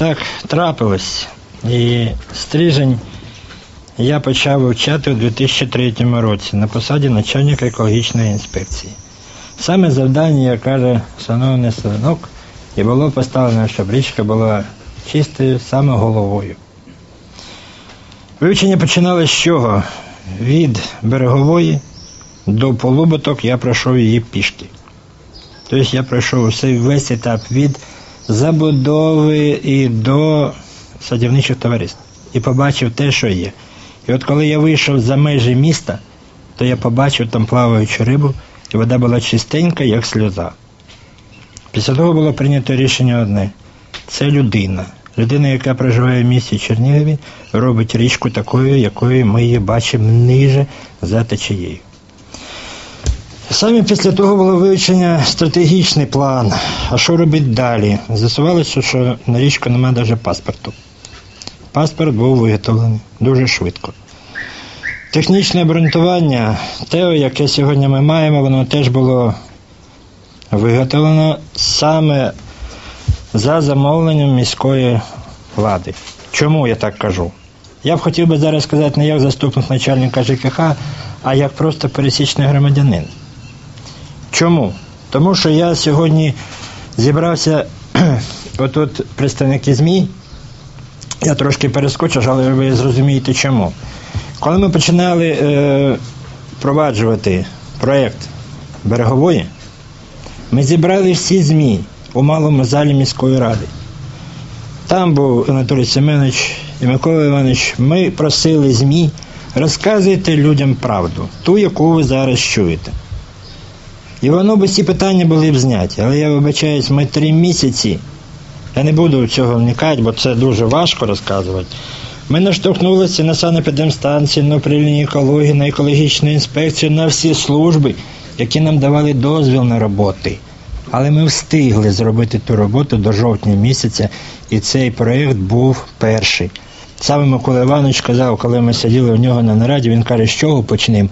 так трапилось. І стрижень я почав вивчати у 2003 році на посаді начальника екологічної інспекції. Саме завдання, як каже шановний Сленок, і було поставлено, щоб річка була чистою саме головою. Вивчення починалося з чого? Від берегової до полуботок я пройшов її пішки. Тобто я пройшов весь етап від забудови і до садівничих товариств. І побачив те, що є. І от коли я вийшов за межі міста, то я побачив там плаваючу рибу, і вода була чистенька, як сльоза. Після того було прийнято рішення одне: це людина. Людина, яка проживає в місті Чернігові, робить річку такою, якою ми її бачимо ниже за течією. Саме після того було вивчення стратегічний план. А що робити далі? З'ясувалося, що на річку немає навіть паспорту. Паспорт був виготовлений дуже швидко. Технічне обґрунтування, те, яке сьогодні ми маємо, воно теж було виготовлено саме за замовленням міської влади. Чому я так кажу? Я б хотів би зараз сказати не як заступник начальника ЖКХ, а як просто пересічний громадянин. Чому? Тому що я сьогодні зібрався, отут представники ЗМІ, я трошки перескочу, але ви зрозумієте чому. Коли ми починали е, впроваджувати проєкт берегової, ми зібрали всі ЗМІ у малому залі міської ради. Там був Анатолій Семенович і Микола Іванович. Ми просили ЗМІ, розказуйте людям правду, ту, яку ви зараз чуєте. І воно би ці питання були б зняті. Але я вибачаюсь, ми три місяці. Я не буду в цього вникати, бо це дуже важко розказувати. Ми наштовхнулися на санепідемстанцію, на управління екології, на екологічну інспекцію, на всі служби, які нам давали дозвіл на роботи. Але ми встигли зробити ту роботу до жовтня місяця, і цей проєкт був перший. Саме Микола Іванович казав, коли ми сиділи у нього на нараді, він каже, з чого почнемо?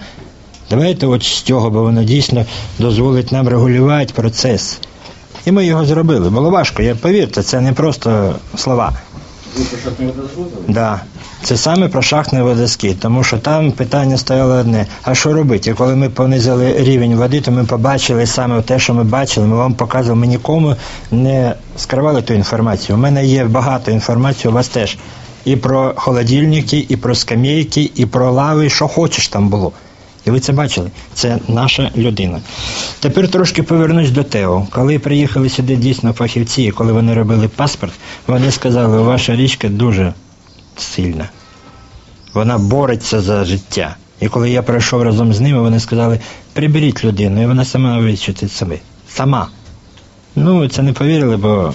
Давайте от з цього, бо воно дійсно дозволить нам регулювати процес. І ми його зробили. Було важко, я повірте, це не просто слова. Ви про шахтний водозвод? Да. Це саме про шахтний водоскид, тому що там питання стояло одне: а що робити? І коли ми понизили рівень води, то ми побачили саме те, що ми бачили. Ми вам показували, ми нікому не скривали ту інформацію. У мене є багато інформації, у вас теж. І про холодильники, і про скам'яйки, і про лави, що хочеш там було. І ви це бачили. Це наша людина. Тепер трошки повернусь до Тео. Коли приїхали сюди дійсно фахівці, і коли вони робили паспорт, вони сказали, ваша річка дуже сильна. Вона бореться за життя. І коли я прийшов разом з ними, вони сказали, приберіть людину, і вона сама вичистить себе. Сама. Ну, це не повірили, бо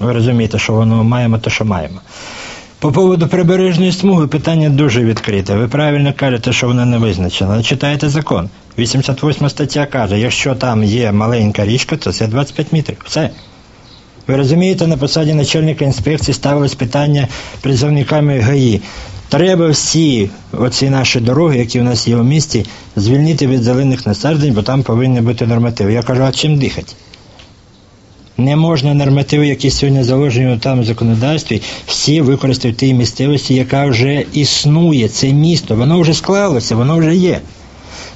ви розумієте, що воно маємо, то що маємо. По поводу прибережної смуги питання дуже відкрите. Ви правильно кажете, що вона не визначена. Читаєте закон. 88 стаття каже, якщо там є маленька річка, то це 25 метрів. Все. Ви розумієте, на посаді начальника інспекції ставилось питання призовниками ГАІ. Треба всі оці наші дороги, які в нас є в місті, звільнити від зелених насаджень, бо там повинні бути нормативи. Я кажу, а чим дихати? Не можна нормативи, які сьогодні заложені там законодавстві, всі використати в тій місцевості, яка вже існує. Це місто, воно вже склалося, воно вже є.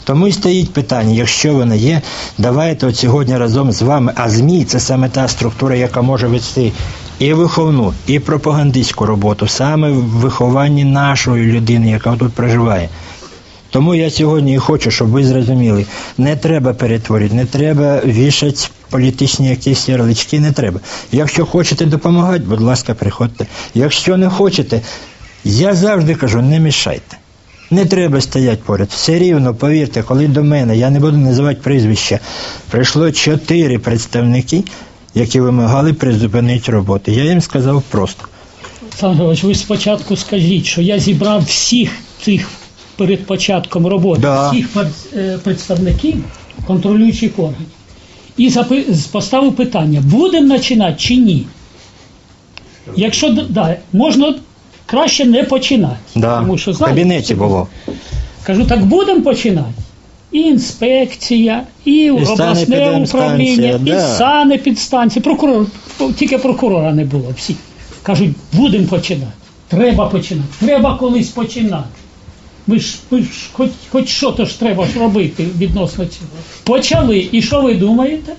Тому і стоїть питання, якщо воно є, давайте от сьогодні разом з вами, а ЗМІ це саме та структура, яка може вести і виховну, і пропагандистську роботу, саме в вихованні нашої людини, яка тут проживає. Тому я сьогодні і хочу, щоб ви зрозуміли, не треба перетворити, не треба вішати політичні якісь ярлички, не треба. Якщо хочете допомагати, будь ласка, приходьте. Якщо не хочете, я завжди кажу, не мішайте. Не треба стояти поряд. Все рівно, повірте, коли до мене, я не буду називати прізвища, прийшло чотири представники, які вимагали призупинити роботу. Я їм сказав просто. Олександр Григорович, ви спочатку скажіть, що я зібрав всіх цих перед початком роботи, Да. всіх е, представників контролюючих органів. І запи- поставив питання, будемо починати чи ні? Якщо да, можна краще не починати. Да. Тому що, в кабінеті було. Кажу, так будемо починати. І інспекція, і, обласне санепідемстанція, управління, і да. санепідстанція, прокурор, тільки прокурора не було всі. Кажуть, будемо починати. Треба починати. Треба колись починати. Ви ж, ви ж хоч, хоч що то ж треба ж робити відносно цього. Почали. І що ви думаєте?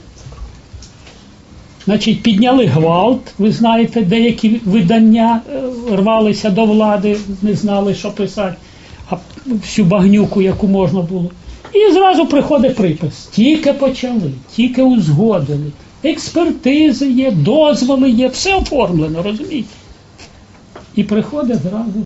Значить, підняли гвалт, ви знаєте, деякі видання е, рвалися до влади, не знали, що писати, а всю багнюку, яку можна було. І зразу приходить припис. Тільки почали, тільки узгодили. Експертизи є, дозволи є, все оформлено, розумієте? І приходить зразу